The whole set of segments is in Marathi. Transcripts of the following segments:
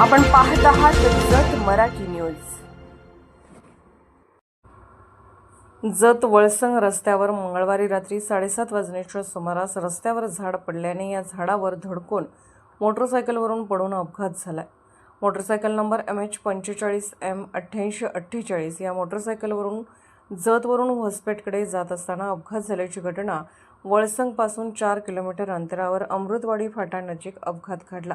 आपण पाहत आहात जत मराठी न्यूज. जत वळसंग रस्त्यावर मंगळवारी रात्री साडेसात वाजण्याच्या सुमारास रस्त्यावर झाड पडल्याने या झाडावर धडकून मोटरसायकलवरून पडून अपघात झालाय. मोटरसायकल नंबर एम एच पंचेचाळीस एम अठ्ठ्याऐंशी अठ्ठेचाळीस या मोटरसायकलवरून जतवरून होसपेटकडे जात असताना अपघात झाल्याची घटना वळसंगपासून चार किलोमीटर अंतरावर अमृतवाडी फाटा नजीक अपघात घडला.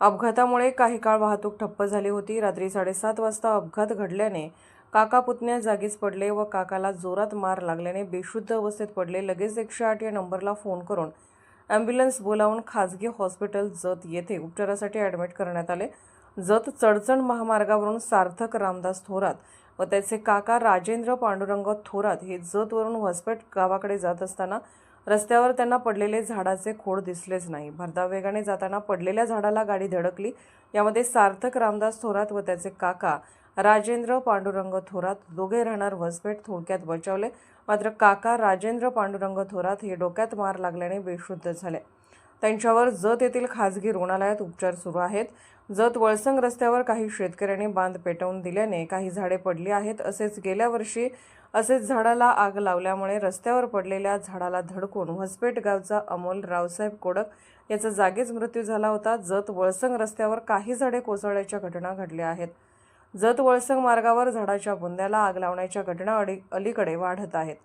अपघातामुळे काही काळ वाहतूक ठप्प झाली होती. रात्री साडेसात वाजता अपघात घडल्याने काका पुतण्या जागीच पडले व काकाला जोरात मार लागल्याने बेशुद्ध अवस्थेत पडले. लगेच एकशे आठ या नंबरला फोन करून ॲम्ब्युलन्स बोलावून खाजगी हॉस्पिटल जत येथे उपचारासाठी ॲडमिट करण्यात आले. जत चडचण महामार्गावरून सार्थक रामदास थोरात व त्याचे काका राजेंद्र पांडुरंग थोरात हे जतवरून हॉस्पेट गावाकडे जात असताना रस्त्यावर त्यांना पडलेले झाडाचे खोड दिसलेच नाही. भरधाव वेगाने जाताना पडलेल्या झाडाला गाडी धडकली. यामध्ये सार्थक रामदास थोरात व त्याचे काका राजेंद्र पांडुरंग थोरात दोघे राहणार वसपेठ थोडक्यात बचावले. मात्र काका राजेंद्र पांडुरंग थोरात हे डोक्यात मार लागल्याने बेशुद्ध झाले. त्यांच्यावर जत येथील खाजगी रुग्णालयात उपचार सुरू आहेत. जत वळसंग रस्त्यावर काही शेतकऱ्यांनी बांध पेटवून दिल्याने काही झाडे पडली आहेत असेच गेल्या वर्षी असेच झाडाला आग लावल्यामुळे रस्त्यावर पडलेल्या झाडाला धडकून व्हसपेट गावचा अमोल रावसाहेब कोडक याचा जागीच मृत्यू झाला होता. जत वळसंग रस्त्यावर काही झाडे कोसळल्याच्या घटना घडल्या आहेत. जत वळसंग मार्गावर झाडाच्या बुंद्याला आग लावण्याच्या घटना अडी अलीकडे वाढत आहेत.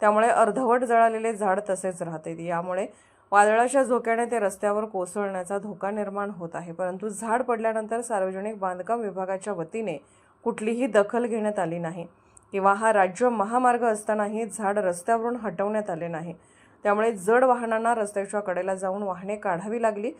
त्यामुळे अर्धवट जळालेले झाड तसेच राहते. यामुळे वादळाच्या झोक्याने ते रस्त्यावर कोसळण्याचा धोका निर्माण होत आहे. परंतु झाड पडल्यानंतर सार्वजनिक बांधकाम विभागाच्या वतीने कुठलीही दखल घेण्यात आली नाही. किंवा हा राज्य महामार्ग असतानाही झाड रस्त्यावरून हटवण्यात आले नाही. त्यामुळे जड वाहनांना रस्त्याच्या कडेला जाऊन वाहने काढावी लागली.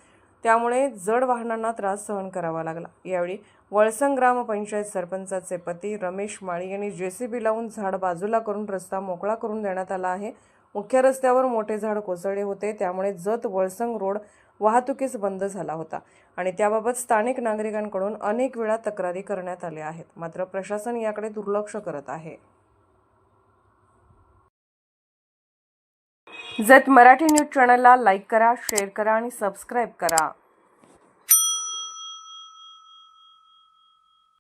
त्यामुळे जड वाहनांना त्रास सहन करावा लागला. यावेळी वळसंग ग्रामपंचायत सरपंचाचे पती रमेश माळी यांनी जे सी बी लावून झाड बाजूला करून रस्ता मोकळा करून देण्यात आला आहे. मुख्य रस्त्यावर मोठे झाड कोसळले होते. त्यामुळे जत वळसंग रोड वाहतुकीस बंद झाला होता. आणि त्याबाबत स्थानिक नागरिकांकडून अनेक वेळा तक्रारी करण्यात आल्या आहेत. मात्र प्रशासन याकडे दुर्लक्ष करत आहे. जत मराठी न्यूज चॅनलला लाईक करा शेअर करा आणि सबस्क्राईब करा.